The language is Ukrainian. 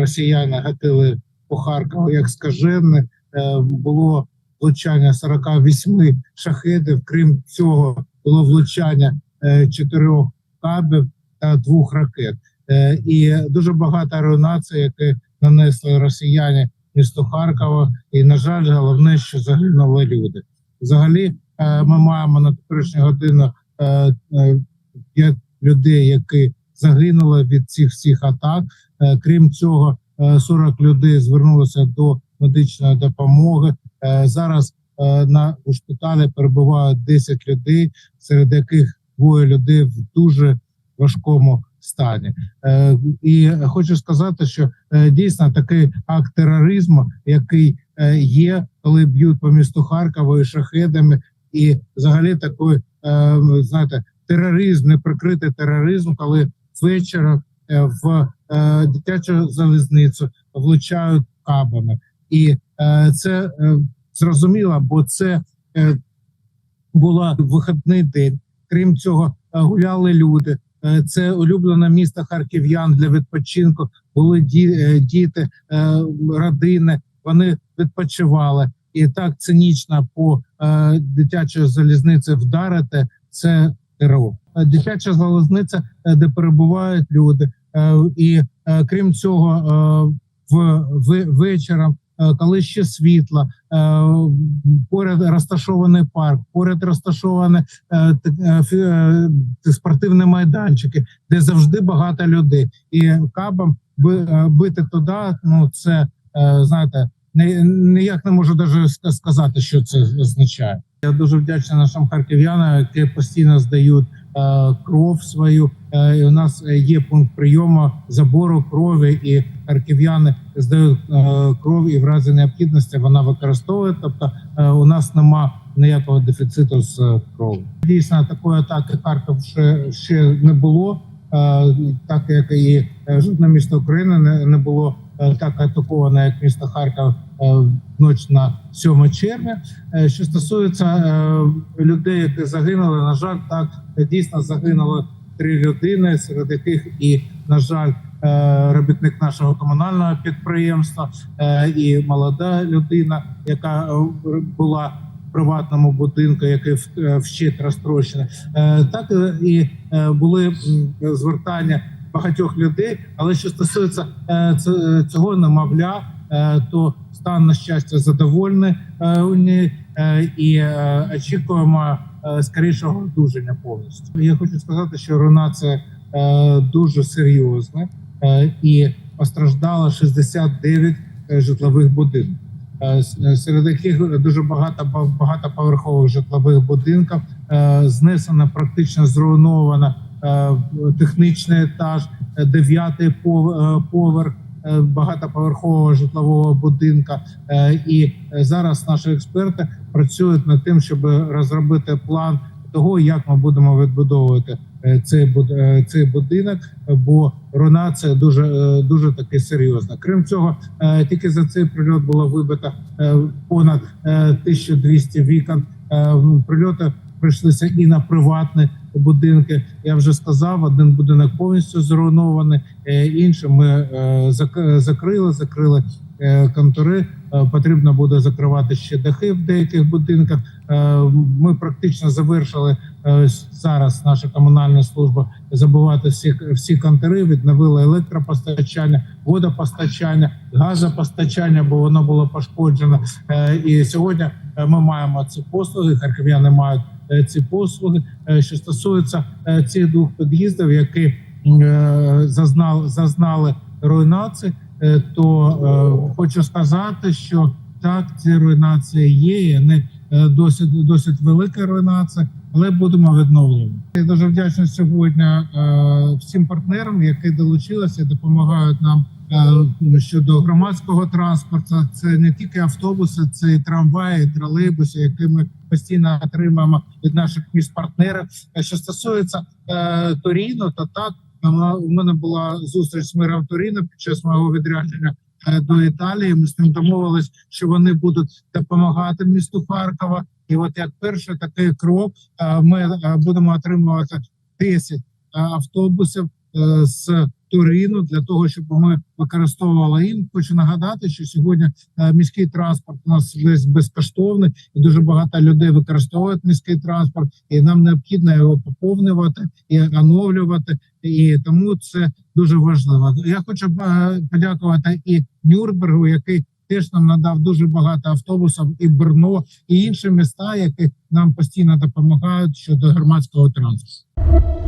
росіяни гатили по Харкову як скажене. Е, Було влучання 48 шахедів. Крім цього, було влучання е, чотирьох кабів та двох ракет. Е, І дуже багато руйнацій, які нанесли росіяни місту Харкова. І на жаль, головне, що загинули люди. Взагалі, ми маємо на теперішню годину п'ять людей, які загинули від цих всіх атак. Е, Крім цього, е, 40 людей звернулося до медичної допомоги. Е, Зараз е, на у шпиталі перебувають 10 людей, серед яких двоє людей в дуже важкому стані. Е, І хочу сказати, що е, дійсно такий акт тероризму, який е, є, коли б'ють по місту Харкова і шахедами, і взагалі такий, е, знаєте, тероризм, неприкритий тероризм, коли ввечері е, в е, дитячу залізницю влучають кабами, і е, це е, зрозуміло, бо це е, була вихідний день. Крім цього, е, гуляли люди. Е, Це улюблене місто харків'ян для відпочинку. Були ді- е, діти, е, родини. Вони відпочивали, і так цинічно по е, дитячої залізниці вдарити це терор. Дитяча залізниця, е, де перебувають люди, і е, крім цього, е, в, вечором, е, коли ще світло, е, поряд розташований парк, поряд розташовані е, т- е, фі- е, спортивні майданчики, де завжди багато людей, і кабом би- е, бити туди, ну це е, знаєте, ніяк не можу даже сказати, що це означає. Я дуже вдячний нашим харків'янам, які постійно здають е, кров свою. Е, і у нас е, є пункт прийому забору крові, і харків'яни здають е, кров, і в разі необхідності вона використовує. Тобто е, у нас нема ніякого дефіциту з е, кров'ю. Дійсно, такої атаки Харків ще, ще не було. Е, так як і е, жодне місто України не, було е, так атаковане, як місто Харків е, ніч на 7 червня. Е, Що стосується е, людей, які загинули, на жаль, так дійсно загинуло три людини, серед яких і на жаль. Робітник нашого комунального підприємства і молода людина, яка була в приватному будинку, який вщит розтрощений. Так і були звертання багатьох людей. Але що стосується цього немовля, то стан на щастя задовольний е, е, і е, очікуємо скорішого одужання повністю. Я хочу сказати, що руйнація е, дуже серйозна і постраждало 69 е, житлових будинків. Серед яких дуже багато ба- багатоповерхових житлових будинків знесено, практично зруйновано е, технічний етаж, дев'ятий поверх багатоповерхового житлового будинка. Е, І е, зараз наші експерти працюють над тим, щоб розробити план того, як ми будемо відбудовувати е, цей е, цей будинок, е, бо руйнація дуже е, дуже таки серйозна. Крім цього, е, тільки за цей прильот було вибито е, понад е, 1200 вікон. Е, Прильоти прийшлися і на приватні будинки. Я вже сказав, один будинок повністю зруйнований, е, ми е, закрили, закрили е, контори. Потрібно буде закривати ще дахи в деяких будинках. Ми практично завершили зараз. Наша комунальна служба забувати всі всі контори, відновили електропостачання, водопостачання, газопостачання, бо воно було пошкоджено. І сьогодні ми маємо ці послуги. Харків'яни мають ці послуги. Е, Що стосується е, цих двох під'їздів, які е, зазнали зазнали руйнації, е, то е, хочу сказати, що так, ці руйнації є. і Вони е, досить досить велика руйнація, але будемо відновлювати. Я дуже вдячний сьогодні е, всім партнерам, які долучилися, допомагають нам е, щодо громадського транспорту. Це не тільки автобуси, це і трамваї, і тролейбуси, які ми постійно отримаємо від наших міст партнерів. Е, Що стосується е, Торіно, то так у мене була зустріч з мером Торіно під час мого відрядження е, до Італії. Ми з ним домовились, що вони будуть допомагати місту Харкова. І от як перший такий крок, е, ми будемо отримувати 10 е, автобусів з Турину для того, щоб ми використовували їм. Хочу нагадати, що сьогодні е, міський транспорт у нас весь безкоштовний, і дуже багато людей використовують міський транспорт, і нам необхідно його поповнювати і оновлювати. І тому це дуже важливо. Я хочу е, подякувати і Нюрнбергу, який теж нам надав дуже багато автобусів, і Брно, і інші міста, які нам постійно допомагають щодо громадського транспорту.